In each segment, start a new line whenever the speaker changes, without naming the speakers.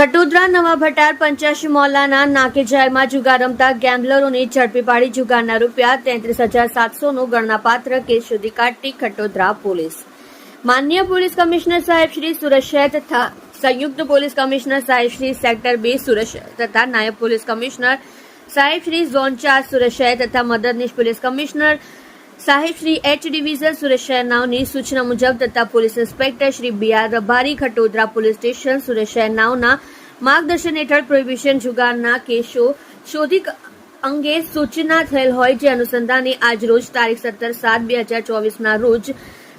ખટોદરા નવા ભટાર પંચ્યાસી મોલાના નાકે જાહેરમાં જુગાર રમતા ગેમ્બલરોને ઝડપી પાડી જુગારના રૂપિયા તેત્રીસ હજાર સાતસોનો ગણનાપાત્ર કેસ શોધી કાઢતી ખટોદરા પોલીસ. માન્ય પોલીસ કમિશનર સાહેબ શ્રી સુરત તથા સંયુક્ત પોલીસ કમિશનર સાહેબ શ્રી સેક્ટર બે સુરત તથા નાયબ પોલીસ કમિશનર સાહેબ શ્રી ઝોન ચાર સુરત તથા મદદનીશ પોલીસ કમિશનર સાહેબ, શ્રી એચ ડિવિઝન સુરત શહેરનાઓની સૂચના મુજબ તથા police inspector Shri B R Rabari Khatodara police station Surat શહેરનાઓના માર્ગદર્શન હેઠળ પ્રોહિબિશન જુગારના કેસો શોધી અંગે સૂચના થયેલ હોય જે અનુસંધાને આજ રોજ તારીખ સત્તર સાત બે હજાર ચોવીસના રોજ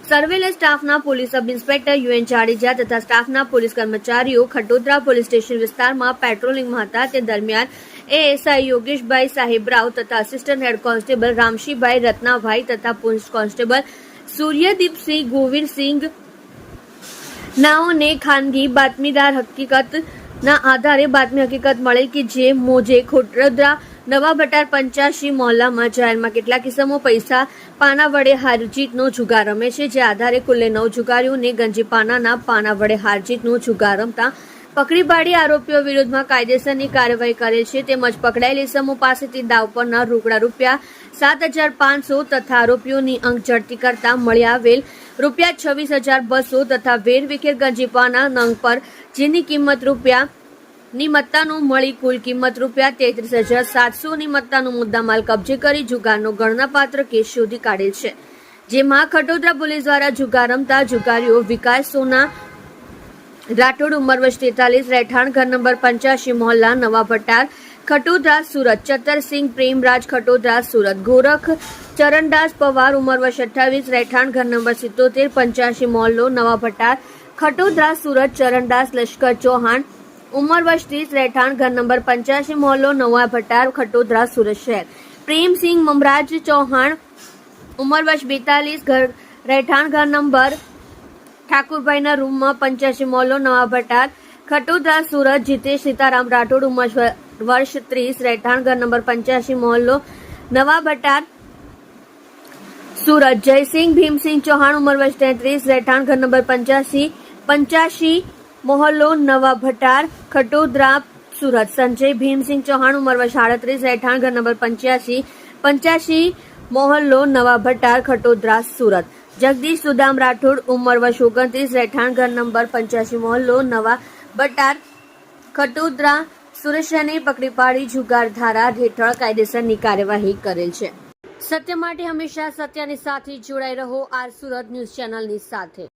સર્વેલન્સ સ્ટાફના police sub inspector U N Jadeja તથા સ્ટાફના પોલીસ કર્મચારીઓ ખટોદરા પોલીસ સ્ટેશન વિસ્તારમાં પેટ્રોલિંગમાં હતા. તે દરમિયાન એએસઆઈ યોગેશભાઈ સાહેબ રાવ તથા assistant head constable Ramshibhai Ratnabhai તથા પોલીસ કોન્સ્ટેબલ સૂર્યદીપસિંહ ગોવિંદસિંગ નાઓને ખાનગી બાતમીદાર હકીકતના આધારે બાતમી હકીકત મળે કે જે મોજે ખોટરદ્રા, નવા ભટાર પંચ્યાસી મોહલ્લામાં જાહેરમાં કેટલાક કિસ્સામો પૈસા પાના વડે હારજીતનો જુગાર રમે છે. જે આધારે કુલ્લે નવ જુગારીઓને ગંજી પાનાના પાના વડે હારજીતનો જુગાર રમતા પકડી પાડી આરોપીઓ વિરુદ્ધમાં કાયદેસરની કાર્યવાહી કરેલ છે તેમજ પકડાયેલી સમૂહ પાસેથી દાવ પરના રોકડા રૂપિયા સાત હજાર પાંચસો તથા આરોપીઓની અંક ઝડપી કરતા મળી આવેલ રૂપિયા છવ્વીસ હજાર બસો તથા વેર વિખેર ગંજીપાના નંગ પર, જેની કિંમત રૂપિયા ની મત્તાનું મળી કુલ કિંમત રૂપિયા તેત્રીસ હજાર સાતસો ની મત્તાનું મુદ્દામાલ કબજે કરી જુગારનો ગણનાપાત્ર કેસ શોધી કાઢેલ છે. જેમાં ખટોદરા પોલીસ દ્વારા જુગાર રમતા જુગારીઓ વિકાસ સોના રાઠોડ ઉંમર વર્ષ તેતાલીસ, રહેઠાણ ઘર નંબર પંચ્યાસી, મોહલ્લા નવા ભટ્ટાર ખટોદરા સુરત, ચતરસિંહ પ્રેમરાજ ખટોદરા સુરત, ગોરખ, ચરણદાસ પવાર ઉંમર વર્ષ અઠ્ઠાવીસ, રહેઠાણ ઘર નંબર સિત્તોતેર, પંચ્યાસી, મોહલ્લો નવા ભટાર ખટોદરા સુરત, ચરણદાસ લશ્કર ચૌહાણ, ઉંમર વર્ષ ત્રીસ, રહેઠાણ ઘર નંબર પંચ્યાસી, મોહલ્લો નવા ભટાર ખટોદરા સુરત શહેર. પ્રેમસિંહ મમરાજ ચૌહાણ, ઉંમર વર્ષ બેતાલીસ, ઘર, રહેઠાણ ઘર નંબર ઠાકુરભાઈના રૂમમાં પંચ્યાસી મોલો, નવા ભટાર ખટોદરા સુરત, જીતેશ, સીતારામ, રાઠોડ ઉંમર વર્ષ ત્રીસ, રહેઠાણ, ઘર નંબર પંચ્યાસી મોહલ્લો નવા ભટાર સુરત, જયસિંહ, ભીમસિંહ ચૌહાણ, ઉંમર વર્ષ તેત્રીસ, રહેઠાણ, ઘર નંબર પંચ્યાસી પંચ્યાસી મોહલ્લો નવા ભટાર ખટોદરા સુરત, સંજય, ભીમસિંહ ચૌહાણ, ઉંમર વર્ષ આડત્રીસ, રહેઠાણ, ઘર નંબર પંચ્યાસી પંચ્યાસી મોહલ્લો નવા ભટાર ખટોદરા સુરત. જગદીશ સુદામ રાઠોડ, ઉંમર વર્ષ ઓગણત્રીસ, રહેઠાણ ઘર નંબર પંચ્યાસી, મોહલ્લો, નવા બટાર, ખટોદરા સુરેશને પકડી પાડી જુગાર ધારા હેઠળ કાયદેસરની કાર્યવાહી કરેલ છે. સત્ય માટે હંમેશા સત્યની સાથે જોડાઈ રહો આર સુરત ન્યૂઝ ચેનલની સાથે.